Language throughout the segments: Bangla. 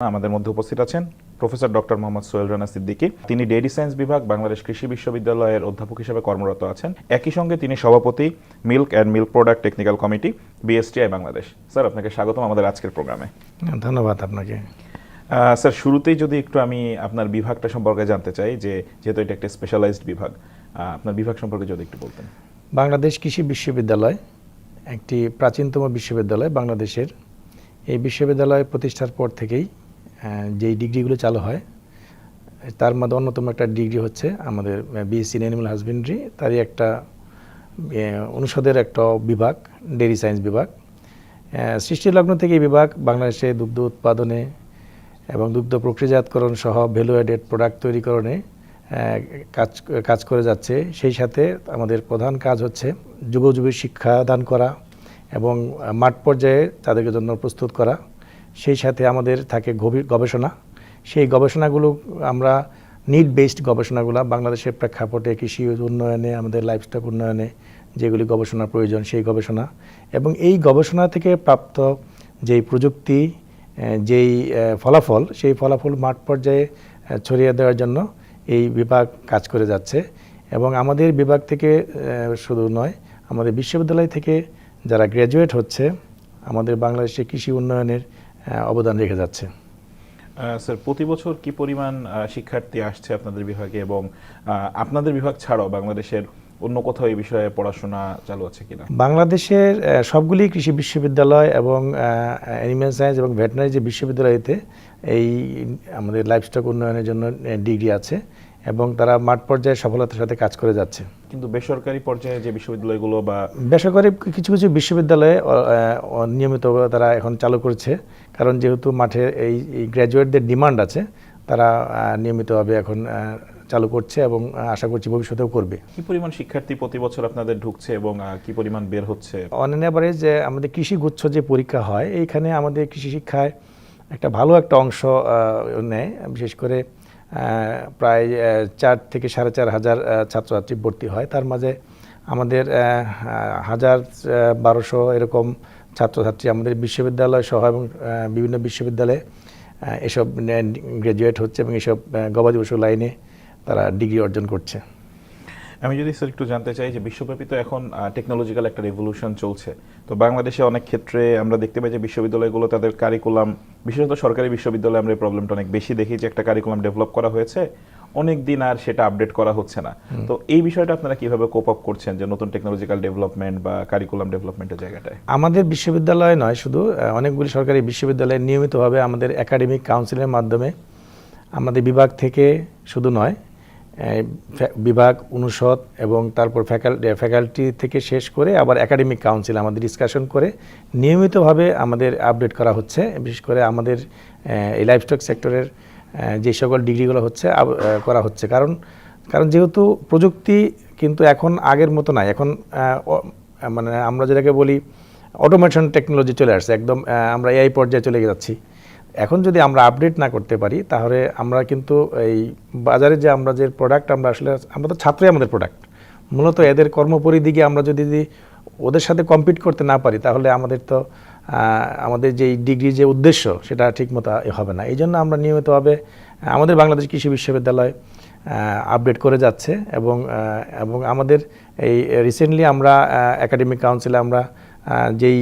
আমাদের মধ্যে উপস্থিত আছেন প্রফেসর ডক্টর মোহাম্মদ সোহেল রানা সিদ্দিকী। তিনি ডেইরি সায়েন্স বিভাগ বাংলাদেশ কৃষি বিশ্ববিদ্যালয়ের অধ্যাপক হিসেবে কর্মরত আছেন। একই সঙ্গে তিনি সভাপতি milk and milk product technical committee BSTI Bangladesh. Sir আপনাকে স্বাগতম আমাদের আজকের প্রোগ্রামে। ধন্যবাদ আপনাকে। স্যার শুরুতেই যদি একটু আমি আপনার বিভাগটা সম্পর্কে জানতে চাই যে যেহেতু এটা একটা স্পেশালাইজড বিভাগ আপনার বিভাগ সম্পর্কে যদি একটু বলতেন। বাংলাদেশ কৃষি বিশ্ববিদ্যালয় একটি প্রাচীনতম বিশ্ববিদ্যালয় বাংলাদেশের। এই বিশ্ববিদ্যালয় প্রতিষ্ঠার পর থেকেই যেই ডিগ্রিগুলো চালু হয়, তার মধ্যে অন্যতম একটা ডিগ্রি হচ্ছে আমাদের বিএসসি অ্যানিমাল হাজবেন্ড্রি তারই একটা অনুষদের একটা বিভাগ ডেরি সায়েন্স বিভাগ। সৃষ্টি লগ্ন থেকে এই বিভাগ বাংলাদেশে দুগ্ধ উৎপাদনে এবং দুগ্ধ প্রক্রিয়াজাতকরণ সহ ভ্যালু অ্যাডেড প্রোডাক্ট তৈরিকরণে কাজ কাজ করে যাচ্ছে। সেই সাথে আমাদের প্রধান কাজ হচ্ছে যুব যুবীর শিক্ষা দান করা এবং মাঠ পর্যায়ে তাদের জন্য প্রস্তুত করা। সেই সাথে আমাদের থাকে গভীর গবেষণা। সেই গবেষণাগুলো আমরা নিড বেসড গবেষণাগুলো, বাংলাদেশের প্রেক্ষাপটে কৃষি উন্নয়নে, আমাদের লাইফস্টক উন্নয়নে যেগুলি গবেষণার প্রয়োজন, সেই গবেষণা। এবং এই গবেষণা থেকে প্রাপ্ত যেই প্রযুক্তি যেই ফলাফল, সেই ফলাফল মাঠ পর্যায়ে ছড়িয়ে দেওয়ার জন্য এই বিভাগ কাজ করে যাচ্ছে। এবং আমাদের বিভাগ থেকে শুধু নয়, আমাদের বিশ্ববিদ্যালয় থেকে যারা গ্র্যাজুয়েট হচ্ছে, আমাদের বাংলাদেশে কৃষি উন্নয়নের অবদান রেখে যাচ্ছে। স্যার প্রতি বছর কি পরিমাণ শিক্ষার্থী আসছে আপনাদের বিভাগে এবং আপনাদের বিভাগ ছাড়াও বাংলাদেশের অন্য কোথাও এই বিষয়ে পড়াশোনা চালু আছে কিনা? বাংলাদেশের সবগুলি কৃষি বিশ্ববিদ্যালয় এবং অ্যানিম্যাল সায়েন্স এবং ভেটেনারি যে বিশ্ববিদ্যালয়তে এই আমাদের লাইফস্টক উন্নয়নের জন্য ডিগ্রি আছে। এবং তারা মাঠ পর্যায়ে সফলতার সাথে কাজ করে যাচ্ছে। কিন্তু বেসরকারি পর্যায়ে যে বিশ্ববিদ্যালয়গুলো বা বেসরকারি কিছু কিছু বিশ্ববিদ্যালয়ে নিয়মিত তারা এখন চালু করছে। কারণ যেহেতু মাঠে এই গ্র্যাজুয়েটদের ডিমান্ড আছে তারা নিয়মিতভাবে এখন চালু করছে এবং আশা করছি ভবিষ্যতেও করবে। কি পরিমাণ শিক্ষার্থী প্রতি বছর আপনাদের ঢুকছে এবং কি পরিমাণ বের হচ্ছে? অন এভারেজ যে আমাদের কৃষি গুচ্ছ যে পরীক্ষা হয় এইখানে আমাদের কৃষি শিক্ষায় একটা ভালো একটা অংশ নেয়। বিশেষ করে প্রায় চার থেকে সাড়ে চার হাজার ছাত্রছাত্রী ভর্তি হয়। তার মাঝে আমাদের হাজার বারোশো এরকম ছাত্রছাত্রী আমাদের বিশ্ববিদ্যালয় সহ এবং বিভিন্ন বিশ্ববিদ্যালয়ে এসব গ্র্যাজুয়েট হচ্ছে এবং এসব গবাদি পশু লাইনে তারা ডিগ্রি অর্জন করছে। আমি যদি স্যার একটু জানতে চাই যে বিশ্বব্যাপী তো এখন টেকনোলজিক্যাল একটা রেভলিউশন চলছে। তো বাংলাদেশে অনেক ক্ষেত্রে আমরা দেখতে পাই যে বিশ্ববিদ্যালয়গুলো তাদের কারিকুলাম বিশেষত সরকারি বিশ্ববিদ্যালয়ে আমরা এই প্রবলেমটা অনেক বেশি দেখি যে একটা কারিকুলাম ডেভেলপ করা হয়েছে অনেক দিন আর সেটা আপডেট করা হচ্ছে না। তো এই বিষয়টা আপনারা কীভাবে কোপ আপ করছেন যে নতুন টেকনোলজিক্যাল ডেভেলপমেন্ট বা কারিকুলাম ডেভেলপমেন্টের জায়গাটায়? আমাদের বিশ্ববিদ্যালয় নয় শুধু অনেকগুলি সরকারি বিশ্ববিদ্যালয়ে নিয়মিতভাবে আমাদের একাডেমিক কাউন্সিলের মাধ্যমে আমাদের বিভাগ থেকে শুধু নয় বিভাগ, অনুষদ এবং তারপর ফ্যাকাল্টি থেকে শেষ করে আবার একাডেমিক কাউন্সিল আমাদের ডিসকাশন করে নিয়মিতভাবে আমাদের আপডেট করা হচ্ছে, বিশেষ করে আমাদের এই লাইফস্টক সেক্টরের যে সকল ডিগ্রিগুলো হচ্ছে করা হচ্ছে। কারণ কারণ যেহেতু প্রযুক্তি কিন্তু এখন আগের মতো নাই। এখন মানে আমরা যেটাকে বলি অটোমেশন টেকনোলজি চলে আসছে। একদম আমরা এআই পর্যায়ে চলে যাচ্ছি এখন যদি আমরা আপডেট না করতে পারি, তাহলে আমরা কিন্তু এই বাজারে যে আমরা যে প্রোডাক্ট আমরা আসলে, আমরা তো ছাত্রই আমাদের প্রোডাক্ট মূলত এদের কর্মপরিধিকে আমরা যদি ওদের সাথে কম্পিট করতে না পারি, তাহলে আমাদের তো আমাদের যে ডিগ্রি যে উদ্দেশ্য, সেটা ঠিকমতো হবে না। এই জন্য আমরা নিয়মিতভাবে আমাদের বাংলাদেশ কৃষি বিশ্ববিদ্যালয় আপডেট করে যাচ্ছে এবং এবং আমাদের এই রিসেন্টলি আমরা একাডেমিক কাউন্সিলে আমরা যেই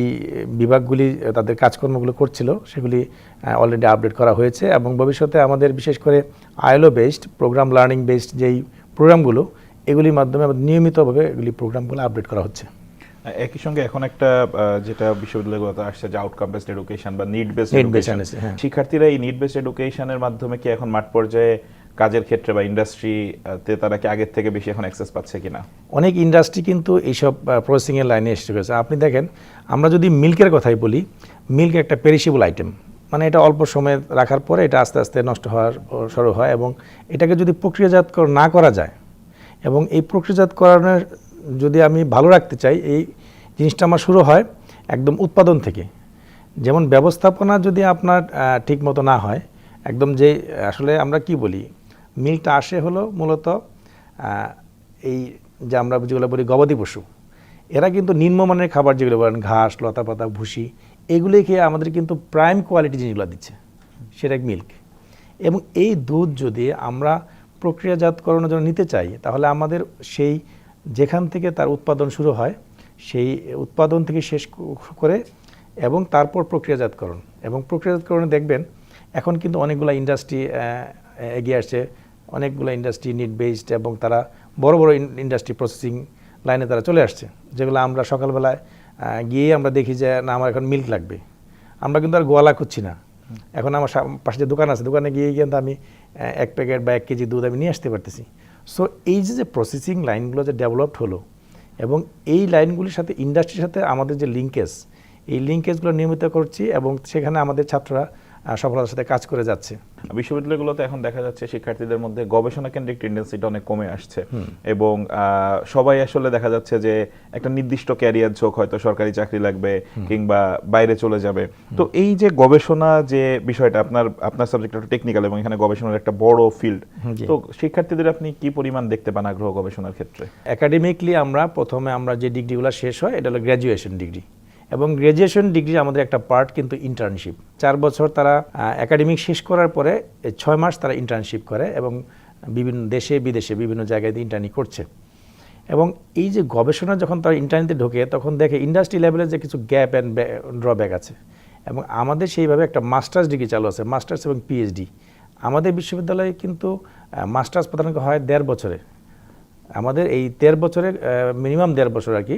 বিভাগগুলি তাদের কাজকর্মগুলো করছিল সেগুলি অলরেডি আপডেট করা হয়েছে এবং ভবিষ্যতে আমাদের বিশেষ করে ILO based program learning based যেই প্রোগ্রামগুলো এগুলির মাধ্যমে নিয়মিতভাবে এগুলি প্রোগ্রামগুলো আপডেট করা হচ্ছে একই সঙ্গে এখন একটা যেটা বিশ্ববিদ্যালয়গুলোতে আসছে যে আউটকাম বেসড এডুকেশন বা নিড বেসড হ্যাঁ। শিক্ষার্থীরা এই নিড বেসড এডুকেশনের মাধ্যমে কি এখন মাঠ পর্যায়ে কাজের ক্ষেত্রে বা ইন্ডাস্ট্রিতে তারা কি আগের থেকে বেশি এখন অ্যাক্সেস পাচ্ছে কিনা? অনেক ইন্ডাস্ট্রি কিন্তু এইসব প্রসেসিংয়ের লাইনে এসে গেছে আপনি দেখেন, আমরা যদি মিল্কের কথাই বলি মিল্ক একটা পেরিশেবল আইটেম মানে এটা অল্প সময় রাখার পরে এটা আস্তে আস্তে নষ্ট হওয়ার, শুরু হয় এবং এটাকে যদি প্রক্রিয়াজাত না করা যায় এবং এই প্রক্রিয়াজাত করানোর যদি আমি ভালো রাখতে চাই, এই জিনিসটা আমার শুরু হয় একদম উৎপাদন থেকে। যেমন ব্যবস্থাপনা যদি আপনার ঠিক মতো না হয়, একদম যে, আসলে আমরা কি বলি মিলটা আসে হলো মূলত এই যে আমরা যেগুলো বলি গবাদি পশু, এরা কিন্তু নিম্নমানের খাবার যেগুলো বলেন ঘাস লতা পাতা ভুসি এগুলি খেয়ে আমাদের কিন্তু প্রাইম কোয়ালিটি জিনিসগুলো দিচ্ছে, সেটা মিল্ক এবং এই দুধ যদি আমরা প্রক্রিয়াজাতকরণের জন্য নিতে চাই, তাহলে আমাদের সেই যেখান থেকে তার উৎপাদন শুরু হয়, সেই উৎপাদন থেকে শেষ করে এবং তারপর প্রক্রিয়াজাতকরণ। এবং প্রক্রিয়াজাতকরণে দেখবেন, এখন কিন্তু অনেকগুলো ইন্ডাস্ট্রি এগিয়ে আসছে অনেকগুলো ইন্ডাস্ট্রি নিট বেসড এবং তারা বড় বড় ইন্ডাস্ট্রি প্রসেসিং লাইনে তারা চলে আসছে, যেগুলো আমরা সকালবেলায় গিয়ে আমরা দেখি যে, না, আমার এখন মিল্ক লাগবে। আমরা কিন্তু আর গোয়ালা খুঁজছি না। এখন আমার পাশে যে দোকান আছে, দোকানে গিয়ে কিন্তু আমি এক প্যাকেট বা এক কেজি দুধ আমি নিয়ে আসতে পারতেছি। সো এই যে যে প্রসেসিং লাইনগুলো যে ডেভেলপড হলো এবং এই লাইনগুলির সাথে ইন্ডাস্ট্রির সাথে আমাদের যে লিঙ্কেজ এই লিঙ্কেজগুলো নিয়মিত করছি এবং সেখানে আমাদের ছাত্ররা সফলতার সাথে কাজ করে যাচ্ছে। বিশ্ববিদ্যালয়গুলোতে এখন দেখা যাচ্ছে শিক্ষার্থীদের মধ্যে গবেষণা কেন্দ্রিক টেন্ডেন্সিটা অনেক কমে আসছে। এবং সবাই আসলে দেখা যাচ্ছে যে একটা নির্দিষ্ট ক্যারিয়ার ঝোঁক হয়তো সরকারি চাকরি লাগবে কিংবা বাইরে চলে যাবে। তো এই যে গবেষণা যে বিষয়টা আপনার আপনার সাবজেক্ট একটা টেকনিক্যাল এবং এখানে গবেষণার একটা বড় ফিল্ড তো শিক্ষার্থীদের আপনি কি পরিমাণ দেখতে পান আগ্রহ গবেষণার ক্ষেত্রে? একাডেমিকলি আমরা প্রথমে আমরা যে ডিগ্রিগুলো শেষ হয় এটা হলো গ্র্যাজুয়েশন ডিগ্রি এবং গ্র্যাজুয়েশন ডিগ্রি আমাদের একটা পার্ট কিন্তু ইন্টার্নশিপ চার বছর তারা একাডেমিক শেষ করার পরে ছয় মাস তারা ইন্টার্নশিপ করে এবং বিভিন্ন দেশে, বিদেশে বিভিন্ন জায়গায় ইন্টার্নি করছে। এবং এই যে গবেষণা যখন তারা ইন্টারনেটে ঢোকে, তখন দেখে ইন্ডাস্ট্রি লেভেলে যে কিছু গ্যাপ অ্যান্ড ড্রব্যাক আছে। এবং আমাদের সেইভাবে একটা মাস্টার্স ডিগ্রি চালু আছে মাস্টার্স এবং পিএইচডি আমাদের বিশ্ববিদ্যালয়ে কিন্তু মাস্টার্স প্রধানত হয় দেড় বছরে। আমাদের এই দেড় বছরের মিনিমাম দেড় বছর আর কি,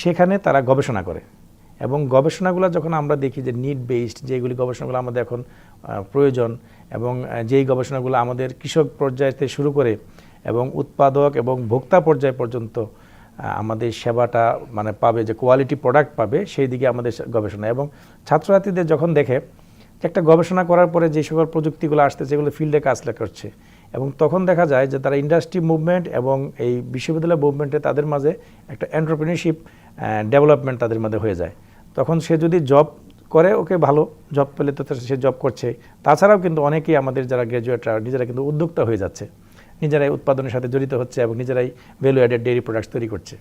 সেখানে তারা গবেষণা করে। এবং গবেষণাগুলো যখন আমরা দেখি যে নিড বেসড যেগুলি গবেষণাগুলো আমাদের এখন প্রয়োজন এবং যেই গবেষণাগুলো আমাদের কৃষক পর্যায় থেকে শুরু করে এবং উৎপাদক এবং ভোক্তা পর্যায় পর্যন্ত আমাদের সেবাটা মানে পাবে, যে কোয়ালিটি প্রোডাক্ট পাবে, সেই দিকে আমাদের গবেষণা এবং ছাত্রছাত্রীদের যখন দেখে যে একটা গবেষণা করার পরে যে সকল প্রযুক্তিগুলো আসছে সেগুলো ফিল্ডে কাজ করছে এবং তখন দেখা যায় যে তারা ইন্ডাস্ট্রি মুভমেন্ট এবং এই বিশ্ববিদ্যালয় মুভমেন্টে তাদের মাঝে একটা এন্টারপ্রিনারশিপ ডেভেলপমেন্ট তাদের মধ্যে হয়ে যায়। তখন সে যদি জব করে, ওকে ভালো জব পেলে তো সে জব করছে তাছাড়াও কিন্তু অনেকেই আমাদের যারা গ্র্যাজুয়েটরা নিজেরা কিন্তু উদ্যোক্তা হয়ে যাচ্ছে। নিজেরাই উৎপাদনের সাথে জড়িত হচ্ছে এবং নিজেরাই ভ্যালু অ্যাডেড ডেয়ারি প্রোডাক্টস তৈরি করছে।